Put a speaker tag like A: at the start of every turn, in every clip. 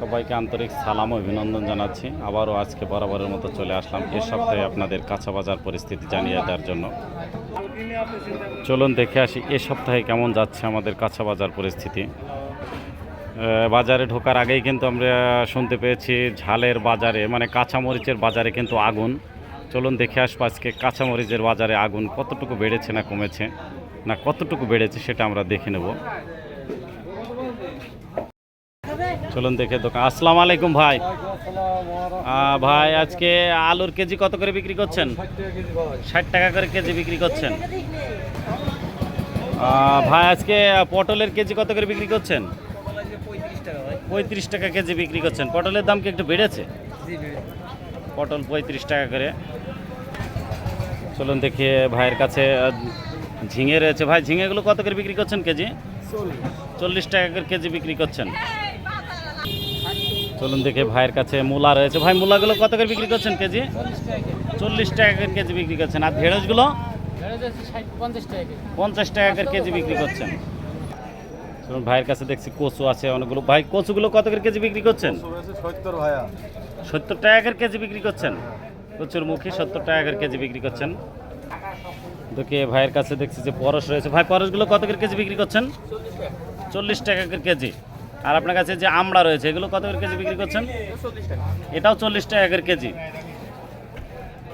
A: সবাইকে আন্তরিক সালাম অভিনন্দন জানাচ্ছি। আবারও আজকে বরাবরের মতো চলে আসলাম এ সপ্তাহে আপনাদের কাঁচা বাজার পরিস্থিতি জানিয়ে দেওয়ার জন্য। চলুন দেখে আসি, এ সপ্তাহে কেমন যাচ্ছে আমাদের কাঁচা বাজার পরিস্থিতি বাজারে ঢোকার আগেই কিন্তু আমরা শুনতে পেয়েছি, ঝালের বাজারে মানে কাঁচামরিচের বাজারে কিন্তু আগুন। চলুন দেখে আসব আজকে কাঁচামরিচের বাজারে আগুন কতটুকু বেড়েছে না কমেছে, না কতটুকু বেড়েছে সেটা আমরা দেখে নেব। চলুন দেখে দোকান। আসসালামু আলাইকুম ভাই। ভাই আজকে আলুর কেজি কত করে বিক্রি করছেন? ষাট টাকা করে কেজি বিক্রি করছেন। ভাই আজকে পটলের কেজি কত করে বিক্রি করছেন? পঁয়ত্রিশ টাকা কেজি বিক্রি করছেন। পটলের দাম কি একটু বেড়েছে? পটল পঁয়ত্রিশ টাকা করে। চলুন দেখি ভাইয়ের কাছে ঝিঙে রয়েছে। ভাই ঝিঙেগুলো কত করে বিক্রি করছেন কেজি? চল্লিশ টাকা করে কেজি বিক্রি করছেন। চলুন দেখে ভাইয়ের কাছে মূলা রয়েছে। ভাই মূলাগুলো কত করে বিক্রি করছেন কেজি? চল্লিশ টাকা করে কেজি বিক্রি করছেন। আর ঢেঁড়সগুলো? পঞ্চাশ টাকা করে কেজি বিক্রি করছেন। চলুন ভাইয়ের কাছে দেখছি কচু আছে অনেকগুলো। ভাই কচুগুলো কত করে কেজি বিক্রি করছেন?
B: সত্তর ভাইয়া।
A: সত্তর টাকা করে কেজি বিক্রি করছেন? কচুর মুখী সত্তর টাকা করে কেজি বিক্রি করছেন। দেখে ভাইয়ের কাছে দেখছি যে পরশ রয়েছে। ভাই পরশগুলো কত করে কেজি বিক্রি করছেন? চল্লিশ টাকা করে কেজি। আর আপনার কাছে যে আমড়া রয়েছে, এগুলো কত করে কেজি বিক্রি করছেন? এটাও চল্লিশ টাকা করে কেজি।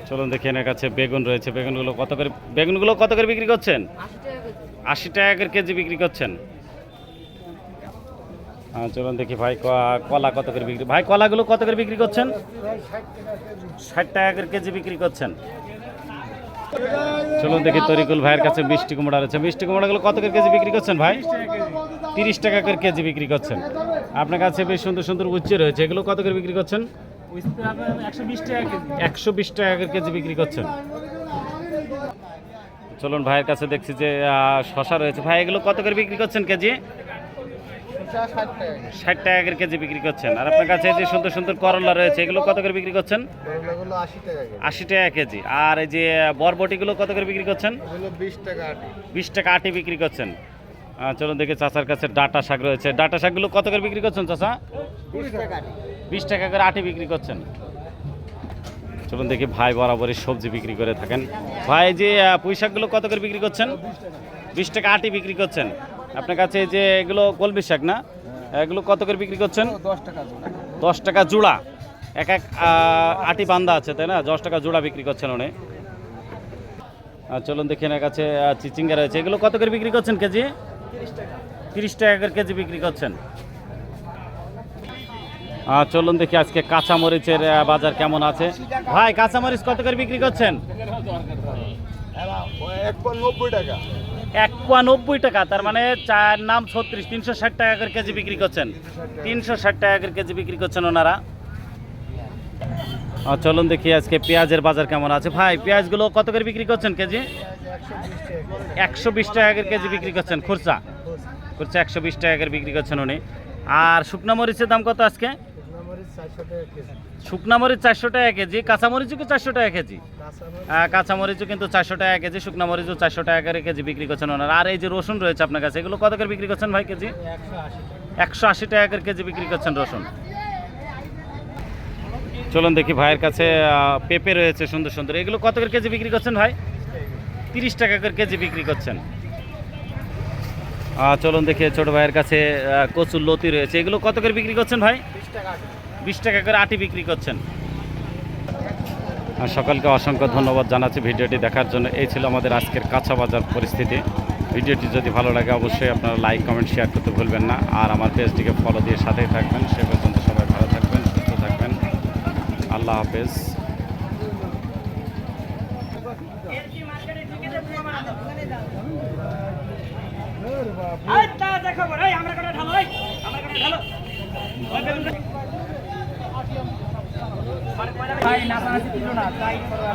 A: চলুন দেখি এনার কাছে বেগুন রয়েছে। বেগুনগুলো কত করে বেগুনগুলো কত করে বিক্রি করছেন? আশি টাকা করে কেজি বিক্রি করছেন। হ্যাঁ চলুন দেখি ভাই কলা কত করে বিক্রি ভাই, কলাগুলো কত করে বিক্রি করছেন? ষাট টাকা করে কেজি বিক্রি করছেন। চলুন দেখি তরিকুল ভাইয়ের কাছে মিষ্টি কুমড়া রয়েছে। মিষ্টি কুমড়াগুলো কত করে কেজি বিক্রি করছেন ভাই? তিরিশ টাকা করে কেজি বিক্রি করছেন। আপনার কাছে বেশ সুন্দর সুন্দর উচ্চে রয়েছে। এগুলো কত করে বিক্রি করছেন? একশো বিশ টাকা করে কেজি বিক্রি করছেন। চলুন ভাইয়ের কাছে দেখছি যে শশা রয়েছে। ভাই এগুলো কত করে বিক্রি করছেন কেজি? ষাট টাকা করে কেজি বিক্রি করছেন। আর আপনার কাছে যে সুন্দর সুন্দর করলা রয়েছে এগুলো কত করে বিক্রি করছেন?
B: এগুলো আশি টাকা
A: কেজি। আর এই যে বরবটিগুলো কত করে বিক্রি করছেন?
B: এগুলো বিশ টাকা আটি।
A: বিশ টাকা আটি বিক্রি করছেন। চলুন দেখি চাচার কাছে ডাটা শাক রয়েছে। ডাটা শাকগুলো কত করে বিক্রি করছেন চাচা?
B: বিশ টাকা
A: করে আটি বিক্রি করছেন। চলুন দেখি ভাই বরাবরই সবজি বিক্রি করে থাকেন। ভাই যে পুঁই শাকগুলো কত করে বিক্রি করছেন? বিশ টাকা আটি বিক্রি করছেন। আপনার কাছে যে এগুলো কলমি শাক না? এগুলো কত করে বিক্রি করছেন?
B: দশ টাকা জোড়া।
A: দশ টাকা জোড়া। এক এক আটি বান্দা আছে তাই না? দশ টাকা জোড়া বিক্রি করছেন উনি। আর চলুন দেখি এনার কাছে চিচিঙ্গা রয়েছে। এগুলো কত করে বিক্রি করছেন কেজি? তিরিশ টাকা। করে কেজি বিক্রি করছেন। চলুন দেখি আজকে কাঁচামরিচের বাজার কেমন আছে। ভাই কাঁচামরিচ কত করে বিক্রি করছেন?
B: টাকা।
A: এক পোয়া টাকা, তার মানে চার নাম ছত্রিশ, তিনশো ষাট টাকা করে কেজি বিক্রি করছেন। তিনশো ষাট টাকা করে কেজি বিক্রি করছেন ওনারা। চলুন দেখি আজকে পেঁয়াজের বাজার কেমন আছে। ভাই, পেঁয়াজগুলো কত করে বিক্রি করছেন কেজি? একশো বিশ টাকা করে কেজি বিক্রি করছেন, খুরসা। খুরসা একশো বিশ টাকা করে বিক্রি করছেন উনি। আর শুকনা মরিচের দাম কত আজকে? শুকনা মরিচ চারশো টাকা কেজি কাঁচা মরিচও কি চারশো টাকা কেজি? আহ, কাঁচা মরিচও কিন্তু চারশো টাকা কেজি শুকনা মরিচও চারশো টাকা করে কেজি বিক্রি করছেন ওনারা। আর এই যে রসুন রয়েছে আপনার কাছে এগুলো কত করে বিক্রি করছেন ভাই কেজি? একশো আশি টাকা করে কেজি বিক্রি করছেন রসুন। চলুন দেখি ভাইয়ের কাছে পেঁপে রয়েছে সুন্দর সুন্দর। এগুলো কত করে কেজি বিক্রি করছেন ভাই? তিরিশ টাকা করে কেজি বিক্রি করছেন। চলুন দেখি ছোট ভাইয়ের কাছে কচুর লতি রয়েছে। এগুলো কত করে বিক্রি করছেন ভাই?
B: টাকা।
A: বিশ টাকা করে আটি বিক্রি করছেন। সকলকে অসংখ্য ধন্যবাদ জানাচ্ছি ভিডিওটি দেখার জন্য। এই ছিল আমাদের আজকের কাঁচা বাজার পরিস্থিতি। ভিডিওটি যদি ভালো লাগে অবশ্যই আপনারা লাইক, কমেন্ট, শেয়ার করতে ভুলবেন না। আর আমার পেজটিকে ফলো দিয়ে সাথেই থাকবেন। সে পর্যন্ত সবাই ভালো থাকবেন, সুস্থ থাকবেন। আল্লাহ হাফেজ।
C: ভাই নাচা নাচি দিল না তাই করো না